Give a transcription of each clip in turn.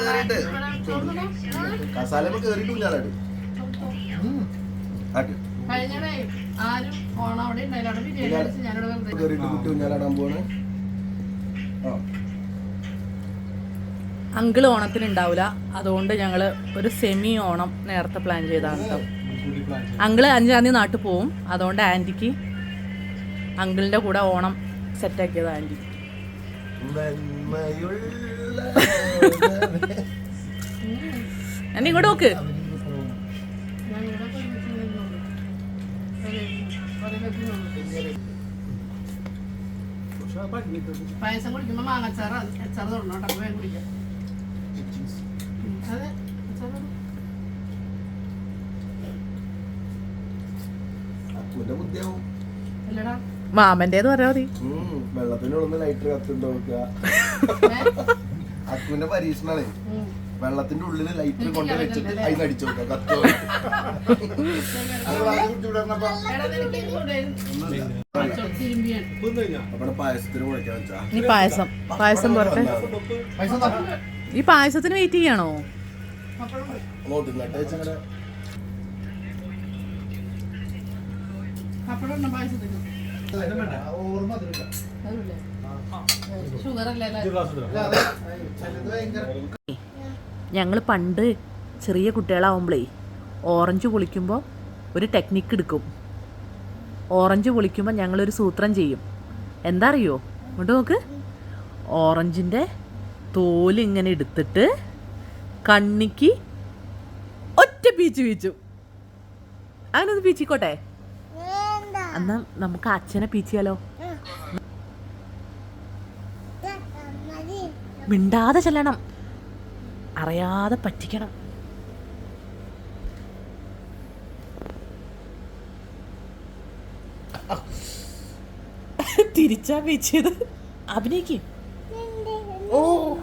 കേറിയിട്ട്. കസാലമ്മ അങ്കിൾ ഓണത്തിന് ഉണ്ടാവില്ല അതുകൊണ്ട് ഞങ്ങൾ ഒരു സെമി ഓണം നേരത്തെ പ്ലാൻ ചെയ്താണ് കേട്ടോ അങ്കിൾ അഞ്ചാം തീയതി നാട്ടിൽ പോവും. അതുകൊണ്ട് ആന്റിക്ക് അങ്കിളിന്റെ കൂടെ ഓണം സെറ്റാക്കിയത് ആന്റി എന്നെ ഇങ്ങോട്ട് നോക്ക്. പായസം കുടിക്കുമ്പോ മാങ്ങച്ചാറ് അച്ചാറ് തൊടണം കേട്ടോ വേഗം കുടിക്കാം. അതെ അല്ലടാ. പറയാ മതി. വെള്ളത്തിനുള്ളിൽ ലൈറ്റർ കത്തുണ്ടോ നോക്കുക അക്കുവിന്റെ പരീക്ഷണാണ്. ഉം. വെള്ളത്തിന്റെ ഉള്ളിൽ ലൈറ്റിൽ കൊണ്ട് വെച്ചിട്ട് അതിന് അടിച്ചു നോക്കുക കത്തോ. അവിടെ പായസത്തിന് കുഴക്കാൻ വെച്ചാ. ഈ പായസം. പായസം ഈ പായസത്തിന് വെയിറ്റ് ചെയ്യണോ? പപ്പടം ഞങ്ങൾ പണ്ട് ചെറിയ കുട്ടികളാവുമ്പോഴേ ഓറഞ്ച് പൊളിക്കുമ്പോൾ ഒരു ടെക്നിക്ക് എടുക്കും. ഓറഞ്ച് പൊളിക്കുമ്പോൾ ഞങ്ങളൊരു സൂത്രം ചെയ്യും. എന്താ അറിയോ ഇങ്ങോട്ട് നോക്ക്. ഓറഞ്ചിന്റെ തോൽ ഇങ്ങനെ എടുത്തിട്ട് കണ്ണിക്ക് ഒറ്റ പീച്ച് പീച്ചു. അങ്ങനൊന്ന് പീച്ചിക്കോട്ടെ? എന്നാ നമുക്ക് അച്ഛനെ പീച്ചിയാലോ? മിണ്ടാതെ ചെല്ലണം. അറിയാതെ പറ്റിക്കണം. തിരിച്ചാ വെച്ചത് അഭിനയിക്കും. ഓ.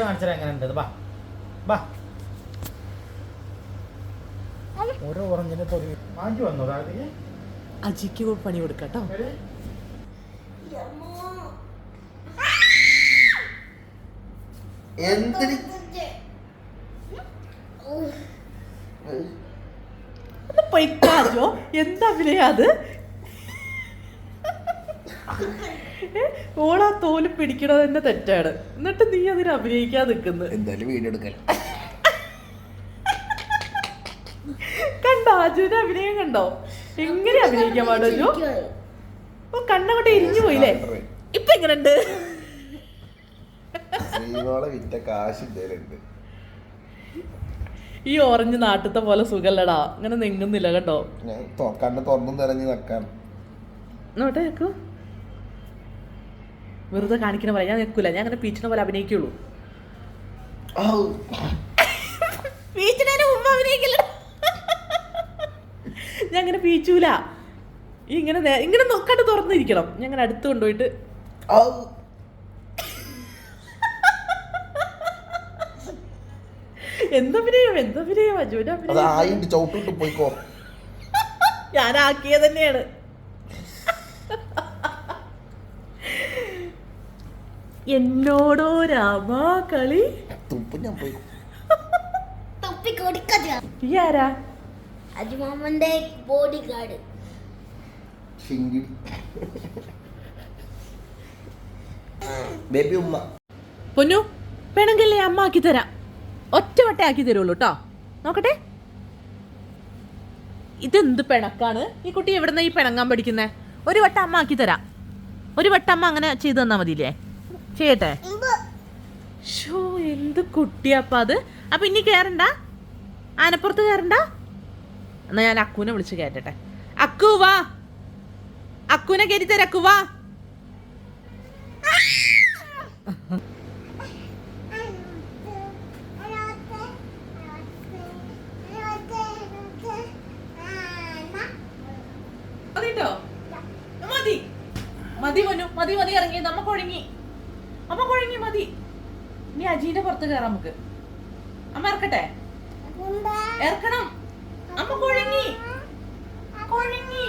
ബാച്ച കാണിച്ചാൽ എങ്ങനെ ഉണ്ട് ബാ. ബാ. ഓരോ ഓറഞ്ചിന്റെ തൊലി വാങ്ങി വന്നോ രാവിലെ? അജിക്ക് പണി കൊടുക്കട്ടോ എന്തിന്? ഒന്ന് പൊയ്ക്കാജോ എന്താ അഭിനയ അത്? ഓളാ തോൽ പിടിക്കണത് തന്നെ തെറ്റാണ്. എന്നിട്ട് നീ അതിന് അഭിനയിക്കാൻ നിൽക്കുന്നു. എന്തായാലും വീഡിയോ എടുക്കല. കണ്ടോ അജുവിന്റെ അഭിനയം കണ്ടോ? എങ്ങനെ അഭിനയിക്കാൻ പാടു ഓ കണ്ണങ്ങോട്ട് ഇരിഞ്ഞു പോയില്ലേ? ഇപ്പൊ എങ്ങനെയുണ്ട്? വിറ്റ കാശ് ഈ ഓറഞ്ച് നാട്ടത്തെ പോലെ സുഖല്ലടാ. അങ്ങനെ നിങ്ങുന്നില്ല കേട്ടോ കണ്ണ് തുറന്നും നിറഞ്ഞു നിൽക്കാൻ നോട്ടെ വെറുതെ കാണിക്കണ പോലെ. ഞാൻ നിൽക്കൂല. ഞാൻ അങ്ങനെ പീച്ചിനെ പോലെ അഭിനയിക്കുള്ളൂ. പീച്ചണേന് മുമ്പ് അഭിനയിക്കില്ല. ഞാൻ അങ്ങനെ പീച്ചൂല. ഇങ്ങനെ ഇങ്ങനെ നോക്കാണ്ട് തുറന്നിരിക്കണം. ഞാൻ അങ്ങനെ അടുത്ത് കൊണ്ടുപോയിട്ട്. എന്തഭിനയം എന്തഭിനയം അജുവിന്റെ അഭിനയം? ആയിട്ട് ചവിട്ടിട്ട് പോയിക്കോ. ഞാൻ ആക്കിയത് തന്നെയാണ്. എന്നോടോ രാമാ കളി? ഞാൻ പോയി. തൊപ്പി കൊടുക്കത് ഈ ആരാ അജിമാമന്റെ ബോഡി ഗാർഡ് ബേബി ഉമ്മ. പൊന്നു വേണമെങ്കിലേ അമ്മ ആക്കി തരാം. ഒറ്റവട്ടേ ആക്കി തരുള്ളൂ കേട്ടോ നോക്കട്ടെ. ഇതെന്ത് പിണക്കാണ്? ഈ കുട്ടി എവിടുന്ന ഈ പിണങ്ങാൻ പഠിക്കുന്നേ? ഒരു വട്ടം അമ്മ ആക്കി തരാം. ഒരു വട്ടം അമ്മ അങ്ങനെ ചെയ്തു തന്നാ മതിയില്ലേ? ചെയ്യട്ടെ? ഷോ എന്ത് കുട്ടിയപ്പ അത്. അപ്പൊ ഇനി കേറണ്ട? ആനപ്പുറത്ത് കേറണ്ട? എന്നാ ഞാൻ അക്കുവിനെ വിളിച്ച് കയറ്റട്ടെ അക്കു വാ. അക്കുവിനെ കയറ്റി തരാം അക്കു വാ മതിട്ടോ മതി മതി പൊന്നു മതി മതി ഇറങ്ങി നമ്മ കുഴങ്ങി അമ്മ കുഴങ്ങി മതി ഇനി അജീന്റെ പുറത്ത് കയറാം നമുക്ക്. അമ്മ ഇറക്കട്ടെ? ഇറക്കണം. അമ്മ കുഴങ്ങി. കുഴങ്ങി.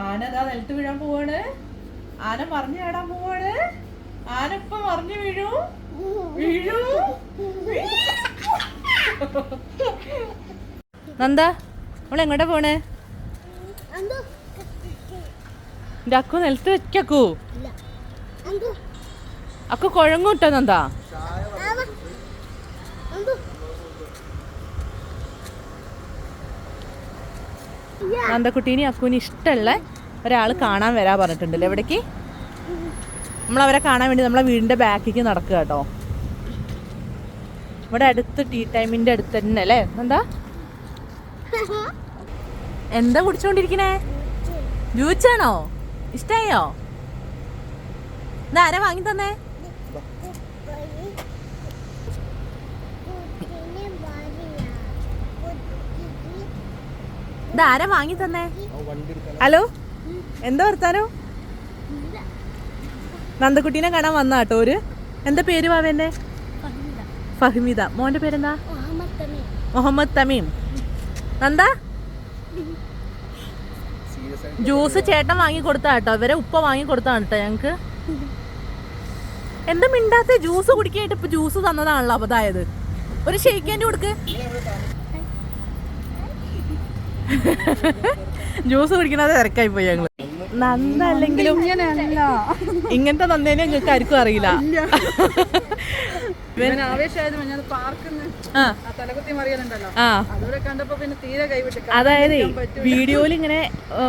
ആന ഇതാ നിലത്ത് വീഴാൻ പോവാണ്. ആന മറിഞ്ഞു ചാടാൻ പോവാണ്. ആന ഇപ്പൊ മറിഞ്ഞു വീഴൂ. വീഴൂ. നന്ദ നമ്മൾ എങ്ങോട്ടാ പോണേ എന്റെ അക്കു നിലത്ത് വെക്കൂ അക്കു. കുഴങ്ങും ഇട്ടോ നന്ദാ നന്ദക്കുട്ടീനെ അക്കുവിന് ഇഷ്ടമുള്ള ഒരാൾ കാണാൻ വരാ പറഞ്ഞിട്ടുണ്ടല്ലോ. എവിടേക്ക്? നമ്മൾ അവരെ കാണാൻ വേണ്ടി നമ്മളെ വീടിന്റെ ബാക്കിക്ക് നടക്കുക കേട്ടോ. ഇവിടെ അടുത്ത് ടീ ടൈമിന്റെ അടുത്ത് തന്നെ അല്ലേ? എന്താ? എന്താ കുടിച്ചോണ്ടിരിക്കണേ? ജ്യൂസാണോ ഇഷ്ടായോ? ഇതാരാ വാങ്ങി തന്നേ? ഇതാരാ വാങ്ങി തന്നേ? ഹലോ? എന്താ വർത്താനോ? നന്ദക്കുട്ടീനെ കാണാൻ വന്ന കേട്ടോ ഒരു എന്താ പേര് വാവേന്റെ ഫഹിമിത മോന്റെ പേരെന്താ? മുഹമ്മദ് തമീം. നന്ദ? ജ്യൂസ് ചേട്ടൻ വാങ്ങി കൊടുത്താ കേട്ടോ. ഇവരെ ഉപ്പ വാങ്ങി കൊടുത്താണ് കേട്ടോ ഞങ്ങക്ക്. എന്താ മിണ്ടാത്ത? ജ്യൂസ് കുടിക്കായിട്ട് ഇപ്പൊ ജ്യൂസ് തന്നതാണല്ലോ അപ്പൊ അതായത്. ഒരു ഷെയ്ക്കേണ്ടി കൊടുക്ക്. ജ്യൂസ് കുടിക്കണത് തിരക്കായി പോയി ഞങ്ങൾ. നന്ദ അല്ലെങ്കിലും ഇങ്ങനത്തെ നന്ദേനെ നിങ്ങൾക്ക് ആർക്കും അറിയില്ല അതായത് വീഡിയോയിൽ ഇങ്ങനെ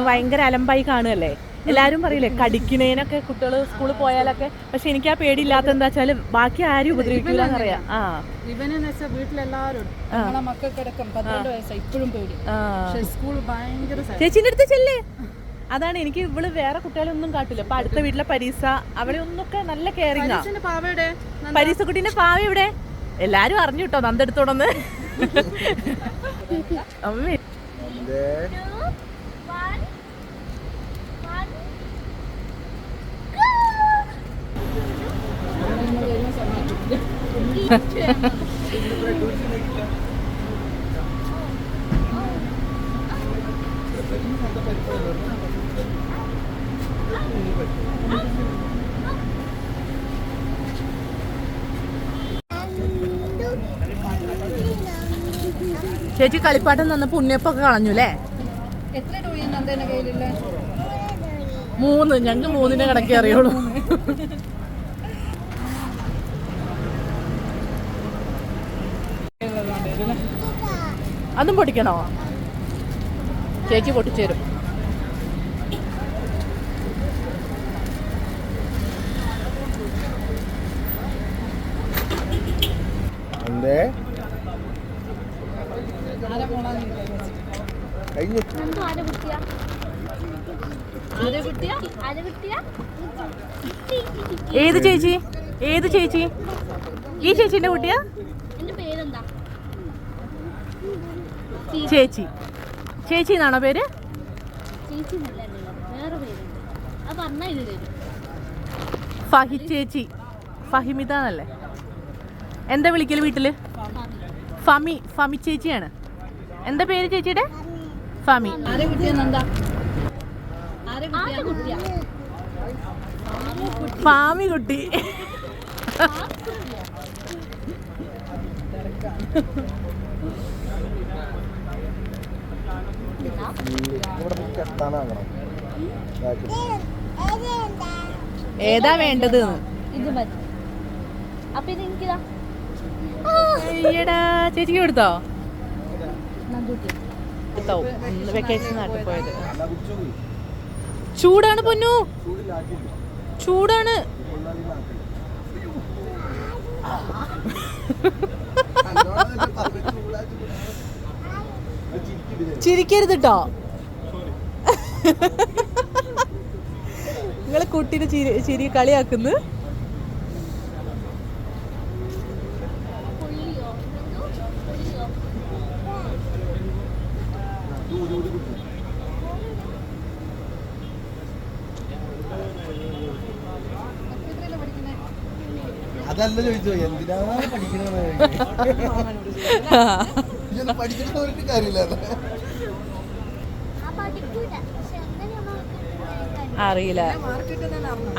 ഭയങ്കര അലമ്പായി കാണുകയല്ലേ? എല്ലാരും പറയില്ലേ കടിക്കണേനൊക്കെ കുട്ടികൾ സ്കൂളിൽ പോയാലൊക്കെ പക്ഷെ എനിക്ക് ആ പേടിയില്ലാത്ത എന്താ വെച്ചാൽ ബാക്കി ആരും ഉപദ്രവിക്കില്ല എന്നറിയാം ആ. ഇവനെന്ന് വെച്ചാൽ വീട്ടിലെല്ലാവരും മക്കൾക്കിടക്കം പന്ത്രണ്ട് വയസ്സായി ഇപ്പോഴും പേടി. സ്കൂൾ ഭയങ്കര ചേച്ചിന്റെ അടുത്ത് ചെല്ലേ. അതാണ് എനിക്ക് ഇവൾ വേറെ കുട്ടികളൊന്നും കാട്ടില്ല. അപ്പൊ അടുത്ത വീട്ടിലെ പരീസ അവളെ ഒന്നൊക്കെ നല്ല കെയറിംഗ് പരീസ കുട്ടീന്റെ പാവ ഇവിടെ എല്ലാരും അറിഞ്ഞു കേട്ടോ നന്ദെടുത്തോടൊന്ന് അമ്മേ. ചേച്ചി കളിപ്പാട്ടം തന്ന പുണ്യപ്പൊക്കെ കളഞ്ഞു അല്ലേ മൂന്ന് ഞങ്ങൾക്ക് മൂന്നിനെ കണക്കേ അറിയുള്ളൂ. അതും പൊട്ടിക്കണോ ചേച്ചി പൊട്ടിച്ചേരും എന്തേ? കഴിഞ്ഞു. ഏത് ചേച്ചി? ഏത് ചേച്ചി? ഈ ചേച്ചിന്റെ കുട്ടിയാ? എന്റെ പേരെന്താ? ചേച്ചി. ചേച്ചി എന്നാണോ പേര്. ഫഹി ചേച്ചി. ഫഹിമിത എന്നല്ലേ എന്താ വിളിക്കൽ വീട്ടിൽ? ഫമി. ഫമി ചേച്ചിയാണ്. എന്താ പേര് ചേച്ചിയുടെ? ഫമി. ആരെ കുട്ടിയാ ആരെ കുട്ടിയാ? ഫാമി കുട്ടി. ഏതാ വേണ്ടത്? ഇത് മതി. അപ്പൊ ഇത് എനിക്കിതാ അയ്യടാ ചേച്ചിക്ക് കൊടുത്തോ? വെക്കേഷൻ നാട്ടിൽ പോയത്. ചൂടാണ് പൊന്നു. ചൂടാണ്. ചിരിക്കരുത് കേട്ടോ നിങ്ങൾ കുട്ടീനെ ചിരി ചിരി കളിയാക്കുന്നു. എന്തിനാ ചോദിച്ചോ എന്തിനാണ് പഠിക്കണ പഠിച്ചിട്ട് കാര്യമില്ല. അറിയില്ല.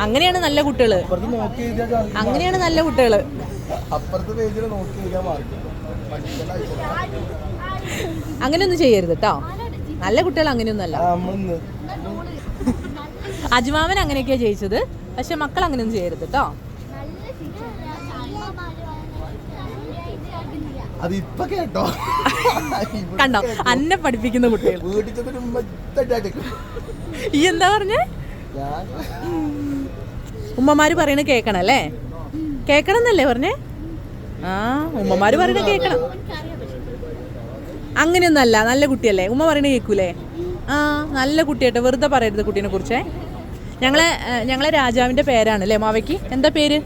അങ്ങനെയാണ് നല്ല കുട്ടികൾ. അങ്ങനെയാണ് നല്ല കുട്ടികൾ. അങ്ങനെയൊന്നും ചെയ്യരുത് കേട്ടോ നല്ല കുട്ടികൾ അങ്ങനെയൊന്നുമല്ല. നമ്മളിന്ന്. അജ്മാവൻ അങ്ങനെയൊക്കെയാ ജയിച്ചത്. പക്ഷെ മക്കൾ അങ്ങനെയൊന്നും ചെയ്യരുത് കേട്ടോ അത് ഇപ്പൊ കേട്ടോ. കണ്ടോ? അന്നെ പഠിപ്പിക്കുന്ന കുട്ടികൾ. വീട്ടിൽ ഈ എന്താ പറഞ്ഞേ? ഉമ്മമാര് പറയണ കേക്കണം അല്ലേ? കേക്കണം എന്നല്ലേ പറഞ്ഞേ? ആ ഉമ്മമാര് പറയണ കേക്കണം. അങ്ങനെയൊന്നും അല്ല നല്ല കുട്ടിയല്ലേ? ഉമ്മ പറയണ കേക്കൂലേ? ആ നല്ല കുട്ടിയായിട്ട് വെറുതെ പറയരുത് കുട്ടീനെ കുറിച്ചേ. ഞങ്ങളെ ഞങ്ങളെ രാജാവിന്റെ പേരാണ് അല്ലേ മാവയ്ക്ക് എന്താ പേര്?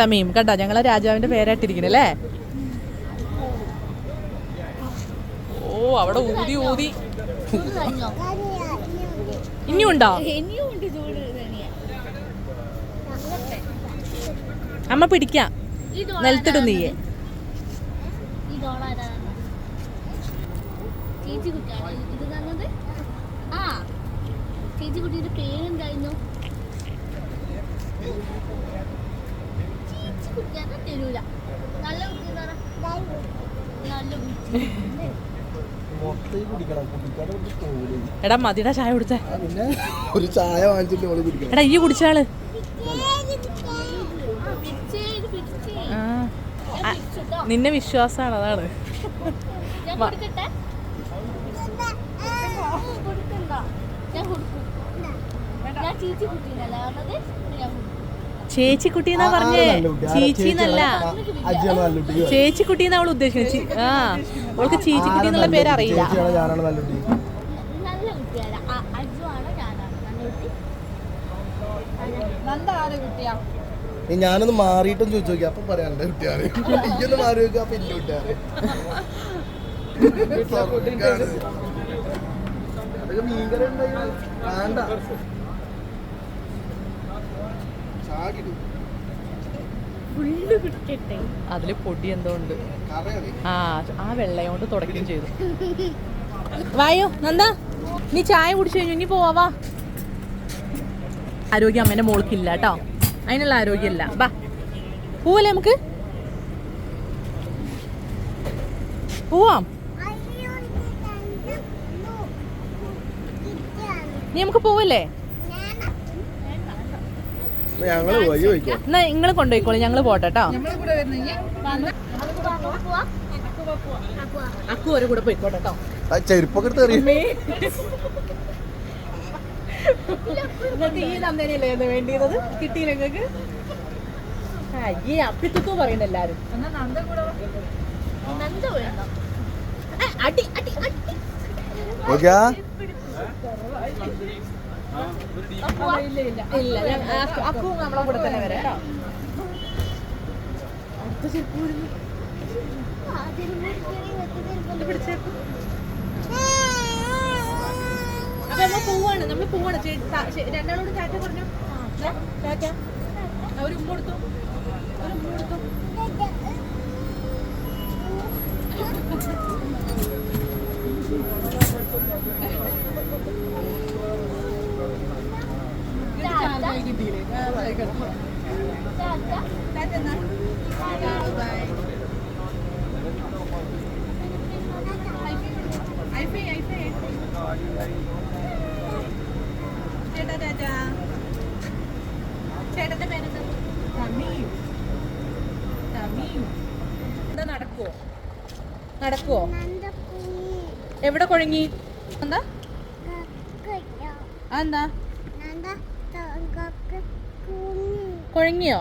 തമീം. കണ്ടോ? ഞങ്ങളെ രാജാവിന്റെ പേരായിട്ടിരിക്കണല്ലേ ഓ അവിടെ ഊതി ഊതി. ഇനിയും ഉണ്ടോ അമ്മ പിടിക്കാം. നിലത്തിടും നീയെ. ചേച്ചി കുട്ടിയാണ് ഇത് തന്നത്? ആ ചേച്ചി കുട്ടിയുടെ പേരെന്തായിരുന്നു? ചേച്ചി കുട്ടിയാണ് തരൂല. നല്ല കുട്ടി നല്ല കുട്ടി. എടാ മതിയുടെ ചായ കുടിച്ചേ. പിന്നെ ഒരു ചായ വാങ്ങിച്ചിട്ട് എടാ ഈ കുടിച്ചാൾ. നിന്നെ വിശ്വാസമാണ് അതാണ്. ഞാൻ വാ. കൊടുക്കട്ടെ? കൊടുക്കണ്ട ഞാൻ കൊടുക്കും. ഞാൻ ചേച്ചി കുട്ടീനല്ല പറഞ്ഞത് ഞാൻ കൊടുക്കും. ചേച്ചി കുട്ടി എന്നാ പറഞ്ഞേ? ചീച്ചി എന്നല്ല. ചേച്ചി കുട്ടി എന്നാ അവൾ ഉദ്ദേശിക്കുന്നത്? ആ. അവൾക്ക് ചീച്ചി കുട്ടി. എന്നുള്ള പേര് അറിയില്ല ഞാനൊന്ന് മാറിയിട്ടും ചോദിച്ചു നോക്കി. അപ്പൊ പറയാം എന്റെ കുട്ടിയാണ്. ഇയ്യൊന്ന് മാറി നോക്കുക അപ്പൊ എന്റെ കുട്ടിയാറ്. അതൊക്കെ മീൻകറി ഉണ്ടായി വേണ്ട. ചാകിടും ഫുള്ള് പിടിക്കട്ടെ അതിൽ പൊടി എന്തോ ഉണ്ട്. ആ ആ വെള്ളയും കൊണ്ട് തുടക്കുകയും ചെയ്തു. വായോ നന്ദാ നീ ചായ കുടിച്ചു കഴിഞ്ഞു? ഇനി പോവാ ആരോഗ്യം അമ്മേന്റെ മോൾക്കില്ല കേട്ടോ. അതിനുള്ള ആരോഗ്യമില്ല. ബാ പോവല്ലേ നമുക്ക്? പോവാം. നീ നമുക്ക് പോവല്ലേ? ഞങ്ങൾ പോയി എന്നാ നിങ്ങൾ കൊണ്ടുപോയിക്കോളൂ ഞങ്ങൾ പോട്ടെ കേട്ടോ. അക്കു ഒരു കൂടെ പോയിക്കോട്ടെ കേട്ടോ. ആ ചെരുപ്പൊക്കെ എടുത്ത് എറിയും. നിങ്ങൾക്ക് ഈ നന്ദനയല്ലേ വേണ്ടിയത്? കിട്ടിയില്ല നിങ്ങൾക്ക് പറയുന്ന എല്ലാരും. അടി അടി അടി. ഇല്ല അക്കു നമ്മളെ കൂടെ തന്നെ വരാം കേട്ടോ. അപ്പൊ നമ്മൾ പോവാണ് നമ്മൾ പോവാണ് രണ്ടാളോട് ചാറ്റ പറഞ്ഞു ചാറ്റ ഒരു ഉമ്മ കൊടുത്തു ഒരു ഉമ്മ കൊടുത്തു ഐഫൈ ഐഫൈ ചേട്ടാ ചേട്ടന്റെ പേരെന്താ? തമീം തമീം എന്താ നടക്കുവോ? നടക്കുവോ? എവിടെ കുഴങ്ങി? എന്താ? അതെന്താ? കുഴങ്ങിയോ?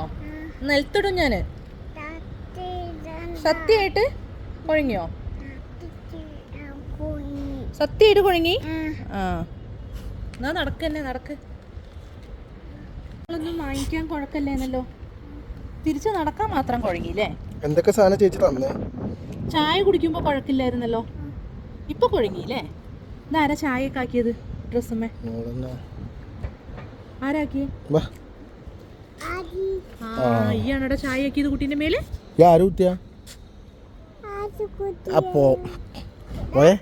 നിലത്തിടും ഞാൻ. സത്യമായിട്ട് കുഴങ്ങിയോ? സത്യമായിട്ട് കുഴങ്ങി? ആ. എന്നാ നടക്കന്നെ നടക്ക്. ഒന്നും വാങ്ങിക്കാൻ കുഴക്കല്ലേന്നല്ലോ തിരിച്ചു നടക്കാൻ മാത്രം കുഴങ്ങിയില്ലേ? എന്തൊക്കെ സാധനം ചേച്ചി തന്നേ? ചായ കുടിക്കുമ്പോൾ കുഴക്കില്ലായിരുന്നല്ലോ. ഇപ്പൊ കുഴങ്ങിയില്ലേ? ഇതാരാ ചായയൊക്കെ ആക്കിയത് ഡ്രസ്സമ്മേ മോളെന്നാ? ഈയാണോടെ ചായ ആക്കിയത് കുട്ടീന്റെ മേലെ? ഈ ആര് കുത്തിയാ അപ്പോ പോയെ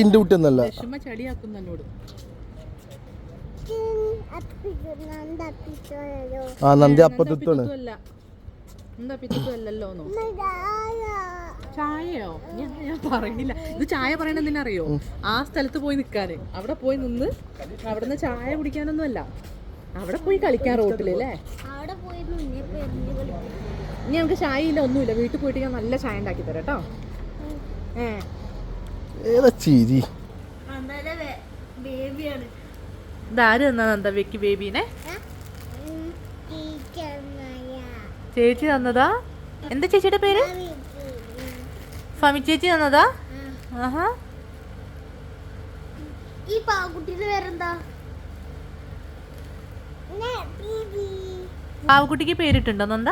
ഇന്റെ കുട്ടി എന്നോട് ആ നന്ദി അപ്പത്തുത്താണ് എന്താ പിത്തും അല്ലല്ലോ ചായയോ? ഞാൻ പറയില്ല. ഇത് ചായ അറിയോ ആ സ്ഥലത്ത് പോയി നിൽക്കാന് അവിടെ പോയി നിന്ന് അവിടെ നിന്ന് ചായ കുടിക്കാനൊന്നും അല്ല അവിടെ പോയി കളിക്കാൻ റോട്ടിലല്ലേ ഇനി നമുക്ക് ചായ ഇല്ല ഒന്നുമില്ല. വീട്ടിൽ പോയിട്ട് ഞാൻ നല്ല ചായ ഉണ്ടാക്കി തരാം കേട്ടോ. ഏ. ഏതാ ചിരി? അന്നേരം ബേബിയാണ് ഇതാര് തന്നാ എന്താ വെക്ക് ബേബീനെ? ചേച്ചി തന്നതാ? എന്താ ചേച്ചിയുടെ പേര്? ഫമി ചേച്ചി. തന്നതാ? ആഹാ. ഈ പാവക്കുട്ടിയുടെ പേരെന്താ? പാവക്കുട്ടിക്ക് പേരിട്ടുണ്ടോ നന്ദ?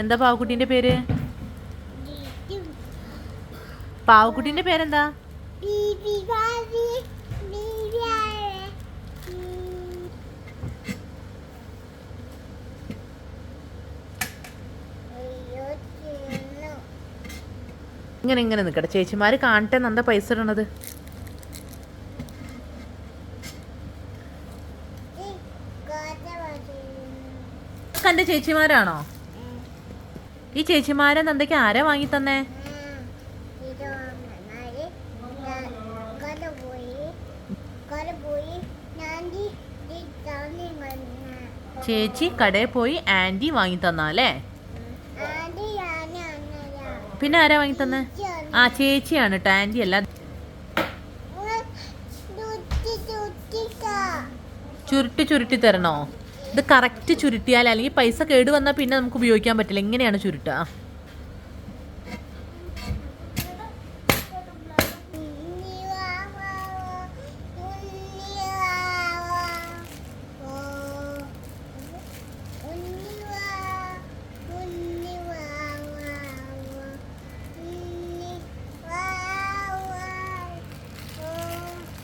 എന്താ പാവക്കുട്ടിന്റെ പേര്? പാവക്കുട്ടിന്റെ പേരെന്താ? ഇങ്ങനെ ഇങ്ങനെ നിൽക്കട്ടെ ചേച്ചിമാര് കാണട്ടെ നന്ദ പൈസ ഇടണത്. കണ്ട ചേച്ചിമാരാണോ? ഈ ചേച്ചിമാരെ നന്ദയ്ക്ക് ആരാ വാങ്ങി തന്നേ? ചേച്ചി കടയിൽ പോയി ആന്റി വാങ്ങി തന്നാലേ പിന്നെ ആരാ വാങ്ങി തന്നെ? ആ ചേച്ചിയാണ് കേട്ടോ ആന്റി അല്ല. ചുരുട്ടി ചുരുട്ടി തരണോ? ഇത് കറക്റ്റ് ചുരുട്ടിയാൽ അല്ലെങ്കിൽ പൈസ കേട് വന്നാൽ പിന്നെ നമുക്ക് ഉപയോഗിക്കാൻ പറ്റില്ല. എങ്ങനെയാണ് ചുരുട്ടുക?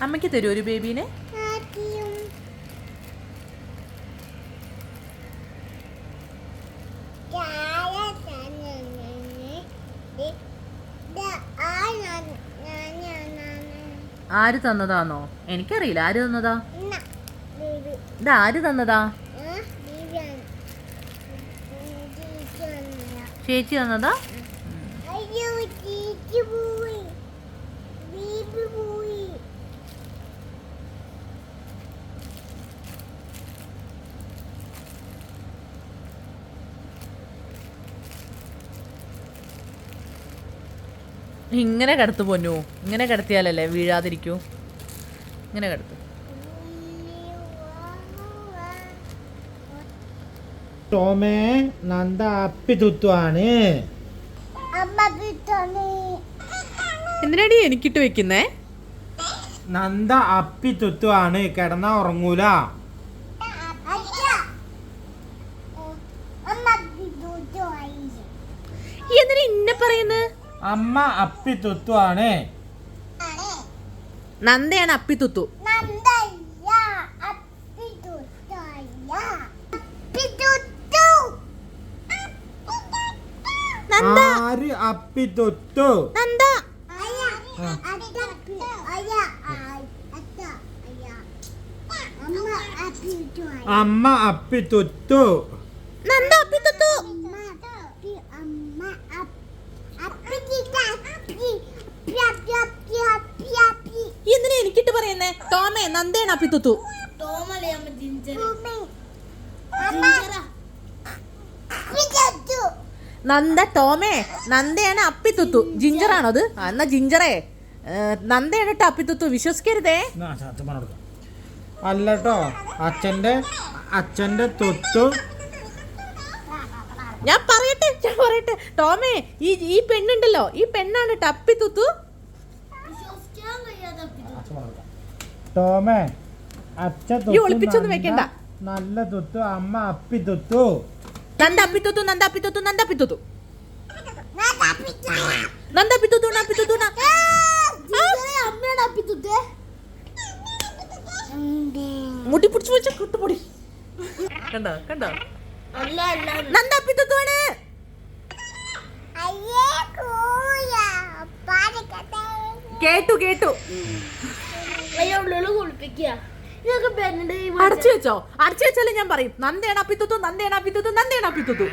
അമ്മയ്ക്ക് തരുമോ ഒരു ബേബീനെ ആര് തന്നതാന്നോ? എനിക്കറിയില്ല. ആര് തന്നതാ? ഇത് ആര് തന്നതാ? ചേച്ചി തന്നതാ അയ്യോ ചേച്ചി പോയി ബീബി പോയി ഇങ്ങനെ കിടത്തു പൊന്നു. ഇങ്ങനെ കിടത്തിയാലല്ലേ വീഴാതിരിക്കൂ. ഇങ്ങനെ കിടത്തു. ടോമേ നന്ദ അപ്പി തുത്തുവാണ്. എന്തിനാടി എനിക്കിട്ട് വെക്കുന്നേ? നന്ദ അപ്പി തുത്തുവാണ്. കിടന്നാ ഉറങ്ങൂല അച്ഛ അമ്മ കിട്ടോയി ഈ എന്തിനാ ഇന്നെ പറയുന്നത് അമ്മ അപ്പി ആണ്. നന്ദയാണ് അപ്പിത്തുത്തു ആര് അപ്പി തുത്തു? നന്ദ. അയ്യ അത്തപ്പി അയ്യ അത്ത അയ്യ അമ്മ അപ്പി തുത്തു. അമ്മ അപ്പി തുത്തു. നന്ദ അപ്പിത്തുത്തു അമ്മ അപ്പി അമ്മ അപ്പി കിട്ട അപ്പി അപ്പി അപ്പി അപ്പി അപ്പി ഈ എന്തിനാ എനിക്കിട്ട് പറയുന്നേ ജിഞ്ചർ ജിഞ്ചറ. നന്ദ ടോമേ നന്ദയാണ് അപ്പിത്തുത്തു ജിഞ്ചറാണോ അത്? എന്നാ ജിഞ്ചറേ. നന്ദയാണ് കേട്ടോ അപ്പിത്തുത്തു വിശ്വസിക്കരുതേ. അല്ലട്ടോ അച്ഛന്റെ അച്ഛന്റെ തൊത്തു. ഞാൻ പറയട്ടെ ഞാൻ പറയട്ടെ. ടോമേ ഈ ഈ പെണ്ണുണ്ടല്ലോ. ഈ പെണ്ണാണ് കേട്ടോ അപ്പിത്തുത്തു ടോമേ അച്ഛ ഈ തുത്തു ഒളിപ്പിച്ചൊന്നും വെക്കണ്ട. നല്ല തുത്തു അമ്മ അപ്പി തുത്തു നന്ദ അപ്പിത്തുത്തു നന്ദ അപ്പിത്തുത്തു നന്ദ അപ്പിത്തുത്തു നാ പിറ്റു നന്ദ അപ്പിത്തുത്തു. ന അപ്പിത്തുത്തു ന ജിഞ്ചറെ അമ്മയുടെ അപ്പിത്തുത്തെ മുടി പിടിച്ചു വെച്ച കിട്ടുപൊടി കണ്ടോ കണ്ടോ നന്ദ കൂയ പാടിക്കട്ടെ കേട്ടു കേട്ടു. അടച്ചു വെച്ചോ. അടച്ചു വെച്ചാലും ഞാൻ പറയും. നന്ദേണ പിത്തുത്തു നന്ദേണ പിത്തുത്തു നന്ദേണ അപ്പിത്തുത്തു